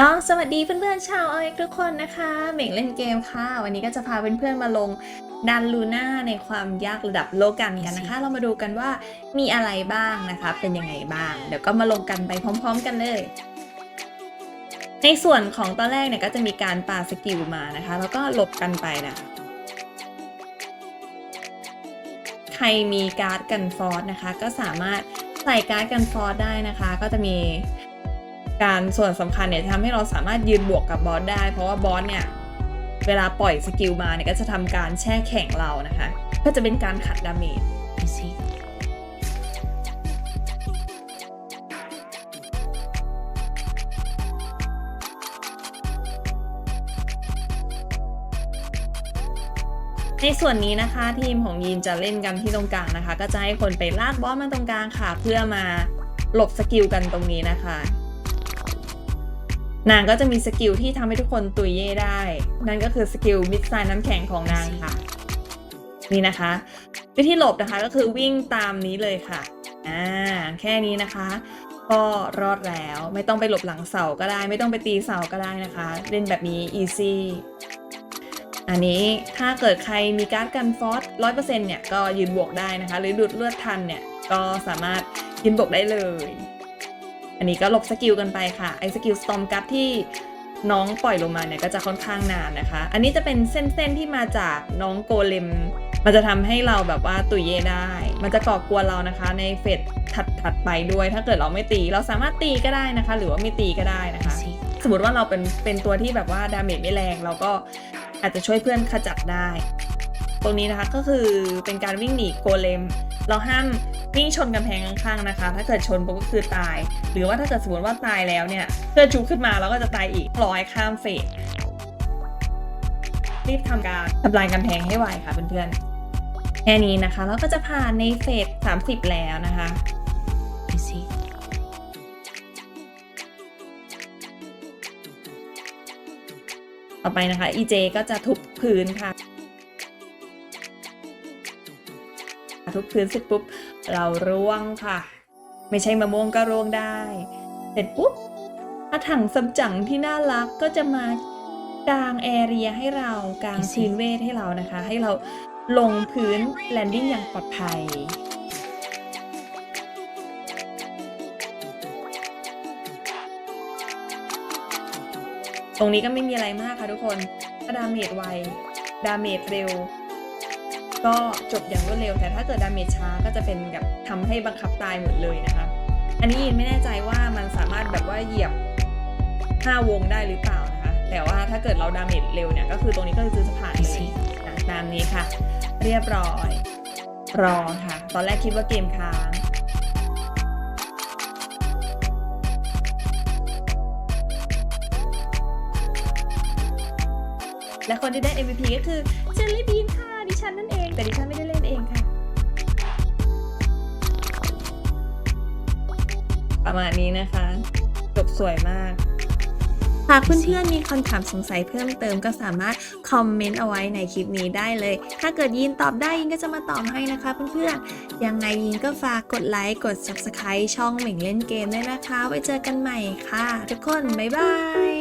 ก็สวัสดีเพื่อนๆชาวเอ็กทุกคนนะคะเหม่งเล่นเกมค่ะ วันนี้ก็จะพาเพื่อนๆมาลงดันลูน่าในความยากระดับโลกันกันนะคะ เรามาดูกันว่ามีอะไรบ้างนะคะ เป็นยังไงบ้าง เดี๋ยวก็มาลงกันไปพร้อม ๆ กันเลย ในส่วนของตอนแรกเนี่ยก็จะมีการปาสกิลมานะคะ แล้วก็หลบกันไปนะคะใครมีการ์ดกันฟอสนะคะ ก็สามารถใส่การ์ดกันฟอสได้นะคะ ก็จะมี การส่วนสำคัญเนี่ยจะทำให้เราสามารถยืนบวกกับบอสได้ เพราะว่าบอสเนี่ยเวลาปล่อยสกิลมาเนี่ยก็จะทำการแช่แข็งเรานะคะ ก็จะเป็นการขัดดาเมจในส่วนนี้นะคะทีมของยีนจะเล่นกันที่ตรงกลางนะคะ ก็จะให้คนไปลากบอสมาตรงกลางค่ะ เพื่อมาหลบสกิลกันตรงนี้นะคะ นางก็จะมีสกิลที่ทำให้ทุกคนตุยเย่ได้ นั่นก็คือสกิลมิดไซน์น้ำแข็งของนางค่ะ นี่นะคะ วิธีหลบนะคะก็คือวิ่งตามนี้เลยค่ะ อ่า แค่นี้นะคะ ก็รอดแล้วไม่ต้องไปหลบหลังเสาก็ได้ ไม่ต้องไปตีเสาก็ได้นะคะ เล่นแบบนี้ easy อันนี้ถ้าเกิดใครมีการ์ดกันฟอสร้อยเปอร์เซ็นต์เนี่ยก็ยืนบวกได้นะคะ หรือดูดเลือดทันเนี่ยก็สามารถยืนบวกได้เลย อันนี้ก็หลบสกิลกันไปค่ะไอ้สกิลสตอมกัดที่น้องปล่อยลงมาเนี่ยก็จะค่อนข้างนานนะคะ อันนี้จะเป็นเส้นๆที่มาจากน้องโกเลม มันจะทำให้เราแบบว่าตุยเย่ได้ มันจะก่อกวนเรานะคะ ในเฟสถัดๆไปด้วย ถ้าเกิดเราไม่ตี เราสามารถตีก็ได้นะคะ หรือว่าไม่ตีก็ได้นะคะ สมมติว่าเราเป็นเป็นตัวที่แบบว่าดาเมจไม่แรงเราก็อาจจะช่วยเพื่อนขจัดได้ ตรงนี้นะคะก็คือเป็นการวิ่งหนีโกเลม เราห้าม วิ่งชนกำแพงข้างๆนะคะ ถ้าเกิดชนปุ๊บก็คือตาย หรือว่าถ้าเกิดสมมติว่าตายแล้วเนี่ยเพื่อนชุบขึ้นมาเราก็จะตายอีกรอให้ข้ามเฟสรีบทำการทำลายกำแพงให้ไวค่ะเพื่อนๆแค่นี้นะคะแล้วก็จะผ่านในเฟส30 แล้วนะคะต่อไปนะคะ EJ ก็จะทุบพื้นค่ะ ทุบพื้นเสร็จปุ๊บ เราร่วงค่ะ ไม่ใช่มะม่วงก็ร่วงได้ เสร็จปุ๊บอาถังสำจังที่น่ารักก็จะมากลางแอเรียให้เรากลางพื้นเวทให้เรานะคะ ให้เราลงพื้นแลนดิ้งอย่างปลอดภัยตรงนี้ก็ไม่มีอะไรมากค่ะทุกคนถ้าดาเมจไว ดาเมจเร็ว ก็จบอย่างรวดเร็ว แต่ถ้าเกิดดาเมจช้าก็จะเป็นแบบทำให้บังคับตายหมดเลยนะคะ อันนี้ยินไม่แน่ใจว่ามันสามารถแบบว่าเหยียบ 5 วงได้หรือเปล่านะคะ แต่ว่าถ้าเกิดเราดาเมจเร็วเนี่ยก็คือตรงนี้ก็คือจะผ่านเลยนะตามนี้ค่ะ เรียบร้อย รอค่ะ ตอนแรกคิดว่าเกมค้างและคนที่ได้ MVP ก็คือเจลลี่บีนค่ะ ดิฉันนั่นเอง แต่ดิฉันไม่ได้เล่นเองค่ะ ประมาณนี้นะคะ จบสวยมาก หากเพื่อนๆมีคำถามสงสัยเพิ่มเติมก็สามารถคอมเมนต์เอาไว้ในคลิปนี้ได้เลย ถ้าเกิดยินตอบได้ยินก็จะมาตอบให้นะคะเพื่อนๆ ยังไงยินก็ฝากกดไลค์ กด Subscribe ช่องเหม่งเล่นเกมด้วยนะคะ ไว้เจอกันใหม่ค่ะ ทุกคน บ๊ายบาย